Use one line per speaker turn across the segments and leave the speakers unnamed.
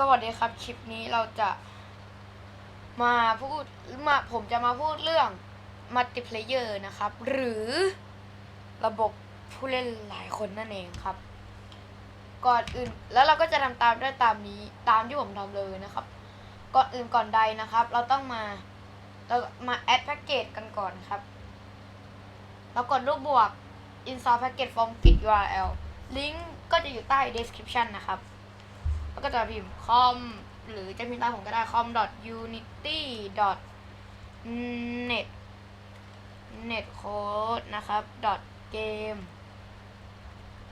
สวัสดีครับ คลิปนี้เราจะมาพูดมาผมจะมาพูดเรื่องมัลติเพลเยอร์นะครับ หรือระบบผู้เล่นหลายคนนั่นเองครับ ก่อนอื่นแล้วเราก็จะทำตามได้ตามนี้ตามที่ผมทำเลยนะครับ ก่อนอื่นก่อนใดนะครับ เราต้องมาเรามาแอดแพ็กเกจกันก่อนครับ เรากดรูปบวก install package from git url ลิงก์ก็จะอยู่ใต้ description นะครับ แล้วก็จะพิมพ์ com หรือจะพิมพ์ตามผมก็ได้ com unity net net code นะครับ dot game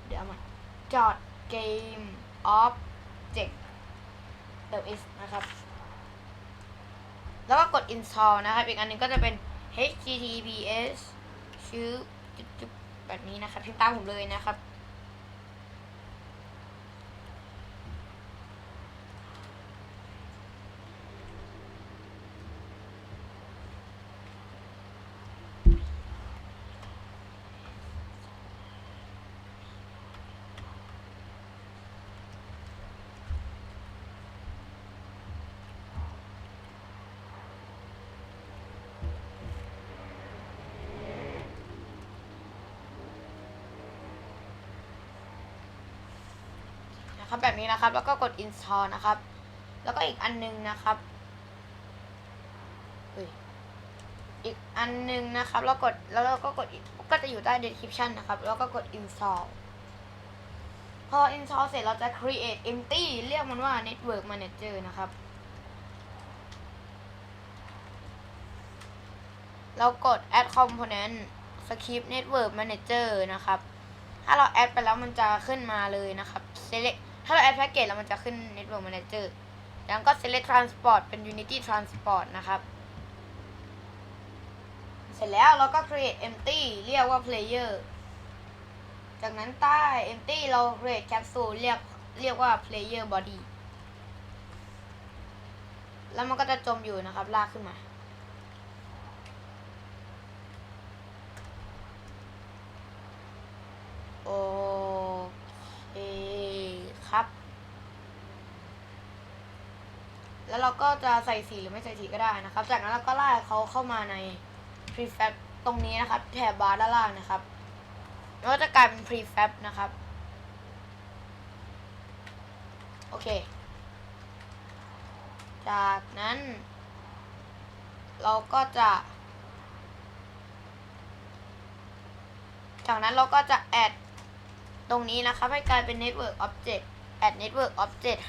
เดี๋ยวมา dot game object เติม is นะครับ แล้วก็กด install นะครับ อีกอันหนึงก็จะเป็น https ชื่อแบบนี้นะครับพิมพ์ตามผมเลยนะครับ นะครับแบบนี้นะครับ แล้วก็กด install นะครับ แล้วก็อีกอันนึงนะครับอีกอันนึงนะครับ แล้วกดแล้วเราก็กดก็จะอยู่ใต้ description นะครับ แล้วก็กด install พอ install เสร็จเราจะ create empty เรียกมันว่า network manager นะครับ เรากด add component script network manager นะครับ ถ้าเราแอดไปแล้วมันจะขึ้นมาเลยนะครับ select ถ้าเราแอดแพ็กเกจแล้วมันจะขึ้น network manager แล้วก็ select transport เป็น unity transport นะครับ เสร็จแล้วเราก็ create empty เรียกว่า player จากนั้นใต้ empty เรา create capsule เรียกเรียกว่า player body แล้วมันก็จะจมอยู่นะครับ ลากขึ้นมา โอเค ครับ แล้วเราก็จะใส่สีหรือไม่ใส่สีก็ได้นะครับ จากนั้นเราก็ลากเขาเข้ามาใน prefab ตรงนี้นะครับ แถบบาร์ด้านล่างนะครับแล้วก็จะกลายเป็น prefab นะครับ โอเค จากนั้น เราก็จะ จากนั้นเราก็จะ add ตรงนี้นะครับ ให้กลายเป็น network object add network object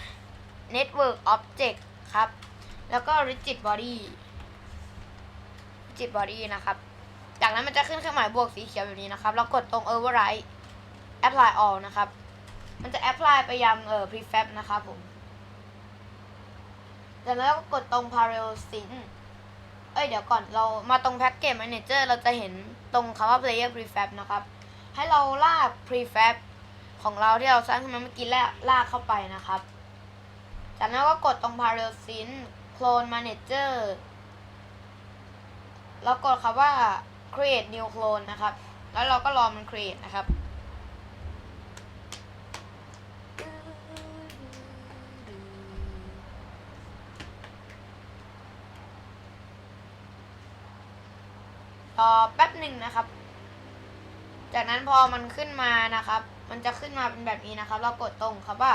network object ครับ แล้วก็ rigid body rigid body นะครับ จากนั้นมันจะขึ้นเครื่องหมายบวกสีเขียวแบบนี้นะครับเรากดตรง override apply all นะครับ มันจะ apply ไปยังเอ่อ prefab นะครับผม จากนั้นก็กดตรง parallel sync เอ้ยเดี๋ยวก่อนเรามาตรง package manager เราจะเห็นตรงคำว่า player prefab นะครับ ให้เราลาก prefab ของเราที่เราสร้างขึ้นมาเมื่อกี้แล้วลากเข้าไปนะครับ จากนั้นก็กดตรง parallel sync clone manager แล้วกดคำว่า create new clone นะครับ แล้วเราก็รอมัน create นะครับ รอแป๊บหนึ่งนะครับ จากนั้นพอมันขึ้นมานะครับ มันจะขึ้นมาเป็นแบบนี้นะครับ เรากดตรงครับว่า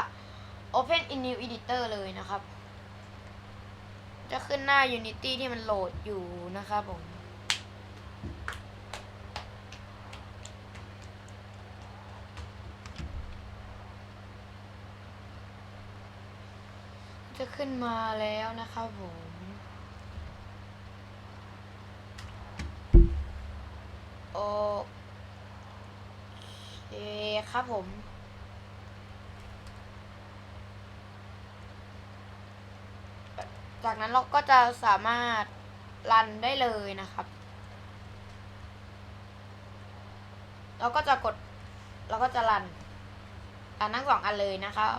Open in New Editor เลยนะครับ จะขึ้นหน้า Unity ที่มันโหลดอยู่นะครับผมจะขึ้นมาแล้วนะครับผม ครับผม จากนั้นเราก็จะสามารถรันได้เลยนะครับ เราก็จะกด เราก็จะรันรันทั้งสองอันเลยนะครับ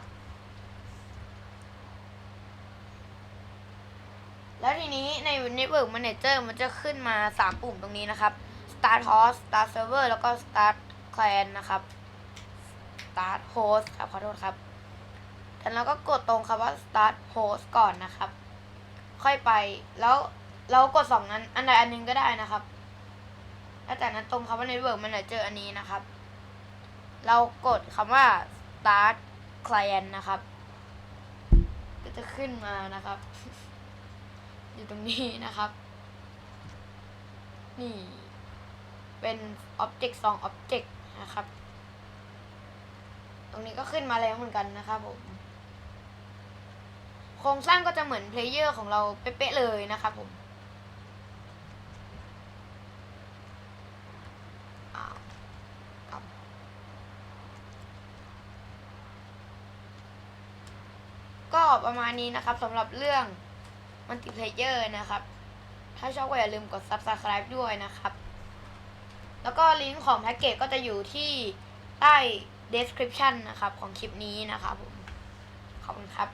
แล้วทีนี้ใน Network Manager มันจะขึ้นมา 3 ปุ่มตรงนี้นะครับ Start Host Start Server แล้วก็ Start Client นะครับ Start Host ครับขอโทษครับแต่เราก็กดตรงคำว่า start host ก่อนนะครับ ค่อยไปแล้วเรากดสองนั้นอันใดอันหนึงก็ได้นะครับแล้วจากนั้นตรงคำว่า network มันจะเจออันนี้นะครับ เรากดคำว่า start client นะครับ ก็จะขึ้นมานะครับ อยู่ตรงนี้นะครับ นี่ เป็น object 2 object นะครับ รงนี้ก็ขึ้นมาแล้วเหมือนกันนะครับผมโครงสร้างก็จะเหมือนเพลเยอร์ของเราเป๊ะๆเลยนะครับผมก็ประมาณนี้นะครับสำหรับเรื่องมัลติเพลเยอร์นะครับ ถ้าชอบก็อย่าลืมกด subscribe ด้วยนะครับ แล้วก็ลิงก์ของแพ็กเกจก็จะอยู่ที่ใต้ description นะครับของคลิปนี้นะครับผม ขอบคุณครับ